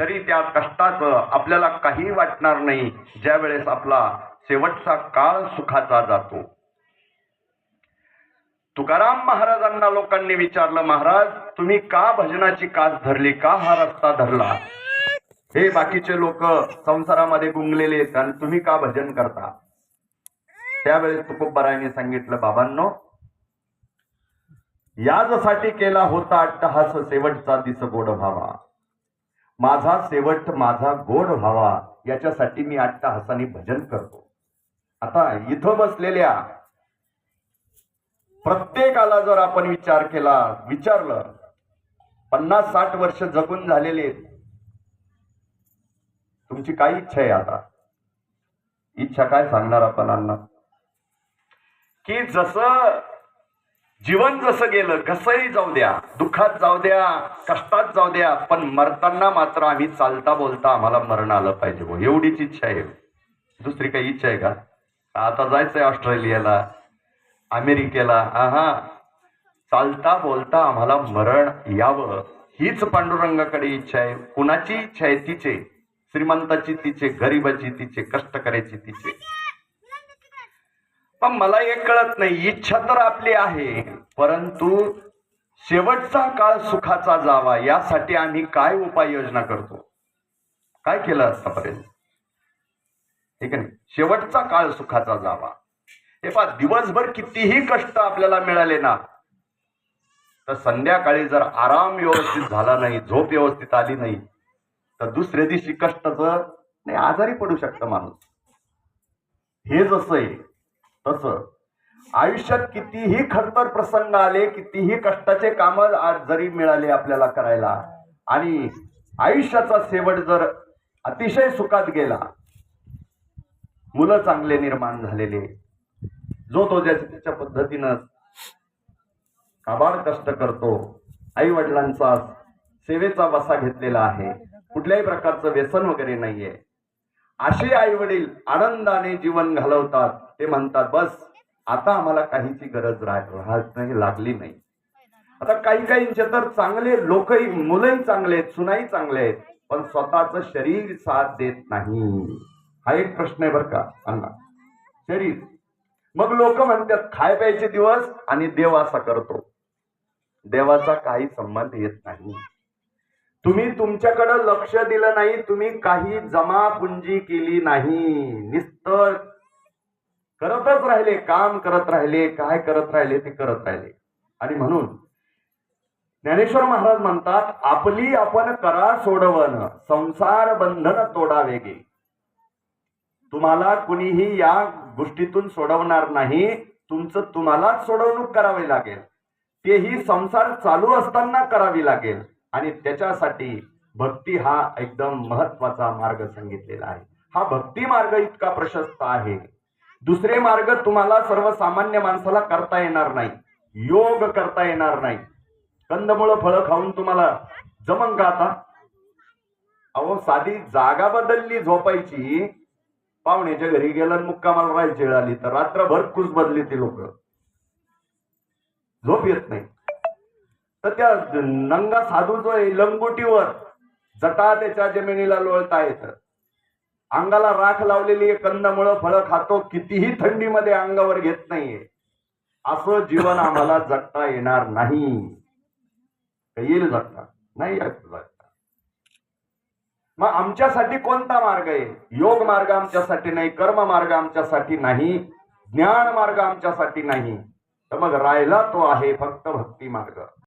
तरी त्या कष्टाचं आपल्याला काही वाटणार नाही ज्या वेळेस आपला शेवटचा काळ सुखाचा जातो. तुकाराम महाराजांना लोकांनी विचारलं महाराज तुम्ही का भजनाची कास धरली? का हा रस्ता धरला? हे बाकीचे लोक संसारामध्ये गुंगलेले आहेत आणि तुम्ही का भजन करता? त्यावेळेस तुकोबरायने सांगितलं बाबांनो याजसाठी केला होता अट्टहास शेवटचा दिस गोड व्हावा. माझा शेवट माझा गोड व्हावा याच्यासाठी मी अट्टहासाने भजन करतो. आता इथं बसलेल्या प्रत्येकाला जर आपण विचार केला विचारलं पन्नास साठ वर्ष जगून झालेले तुमची काय इच्छा आहे आता? इच्छा काय सांगणार आपण अण्णा? की जसं जीवन जसं गेलं कसंही जाऊ द्या दुःखात जाऊ द्या कष्टात जाऊ द्या पण मरताना मात्र आम्ही चालता बोलता आम्हाला मरण आलं पाहिजे बुवा. एवढीच इच्छा आहे. दुसरी काही इच्छा आहे का? आता जायचंय ऑस्ट्रेलियाला अमेरिकेला. हा हा चालता बोलता आम्हाला मरण यावं. हीच पांडुरंगाकडे इच्छा आहे. कुणाची इच्छा आहे तिचे? श्रीमंताची तिचे गरिबाची तिचे कष्ट करायची तिचे? पण मला एक कळत नाही इच्छा तर आपली आहे. परंतु शेवटचा काळ सुखाचा जावा यासाठी आम्ही काय उपाययोजना करतो? काय केलं आतापर्यंत? ठीक आहे? शेवटचा काळ सुखाचा जावा. हे पा दिवसभर कितीही कष्ट आपल्याला मिळाले ना तर संध्याकाळी जर आराम व्यवस्थित झाला नाही झोप व्यवस्थित आली नाही तर दुसऱ्या दिवशी कष्टाचं नाही आजारी पडू शकतं माणूस. हे जसं आहे तस. आयुष्यात कितीही खडतर प्रसंग आले कितीही कष्टाचे काम आज जरी मिळाले आपल्याला करायला आणि आयुष्याचा शेवट जर अतिशय सुखात गेला मुलं चांगले निर्माण झालेले जो तो ज्याच्या त्याच्या पद्धतीनं काबाड कष्ट करतो आई वडिलांचा सेवेचा वसा घेतलेला आहे कुठल्याही प्रकारचं व्यसन वगैरे नाहीये. असे आई वडील आनंदाने जीवन घालवतात. ते म्हणतात बस आता आम्हाला काहीची गरज राह- राहत नाही लागली नाही. आता काही काहींचे तर चांगले लोकही मुलंही चांगले आहेत सुनाही चांगले आहेत पण स्वतःच शरीर साथ देत नाही. हा एक प्रश्न आहे बरं का अन्ना शरीर. मग लोक म्हणतात खाय प्यायचे दिवस आणि देव असा करतो. देवाचा काही संबंध येत नाही. तुम्ही तुमच्याकडं लक्ष दिलं नाही तुम्ही काही जमापुंजी केली नाही. निस्तर करतच राहिले काम करत राहिले काय करत राहिले ते करत राहिले. आणि म्हणून ज्ञानेश्वर महाराज म्हणतात आपली आपण करा सोडवन संसार बंधन तोडावे गे. तुम्हाला कुणीही या गोष्टीतून सोडवणार नाही तुमचं तुम्हालाच सोडवणूक करावी लागेल. तेही संसार चालू असताना करावी लागेल. आणि त्याच्यासाठी भक्ती हा एकदम महत्त्वाचा मार्ग सांगितलेला आहे. हा भक्ती मार्ग इतका प्रशस्त आहे. दुसरे मार्ग तुम्हाला सर्वसामान्य माणसाला करता येणार नाही. योग करता येणार नाही. कंदमुळं फळं खाऊन तुम्हाला जमन का आता. अहो साधी जागा बदलली झोपायची. पाहुण्याच्या घरी गेला मुक्कामाला राहायची वेळ आली तर रात्रभर कुस बदली ती लोक. झोप येत नाही. तर त्या नंगा साधू जो आहे लंगोटीवर जटा त्याच्या जमिनीला लोळता येत. अंगाला राख लावलेली कंदमुळं फळं खातो कितीही थंडीमध्ये अंगावर घेत नाहीये. असं जीवन आम्हाला जगता येणार नाही. येईल जगता नाही जगता. मग आमच्यासाठी कोणता मार्ग आहे? योग मार्ग आमच्यासाठी नाही कर्म मार्ग आमच्यासाठी नाही ज्ञान मार्ग आमच्यासाठी नाही. तर मग राहिला तो आहे फक्त भक्ती मार्ग.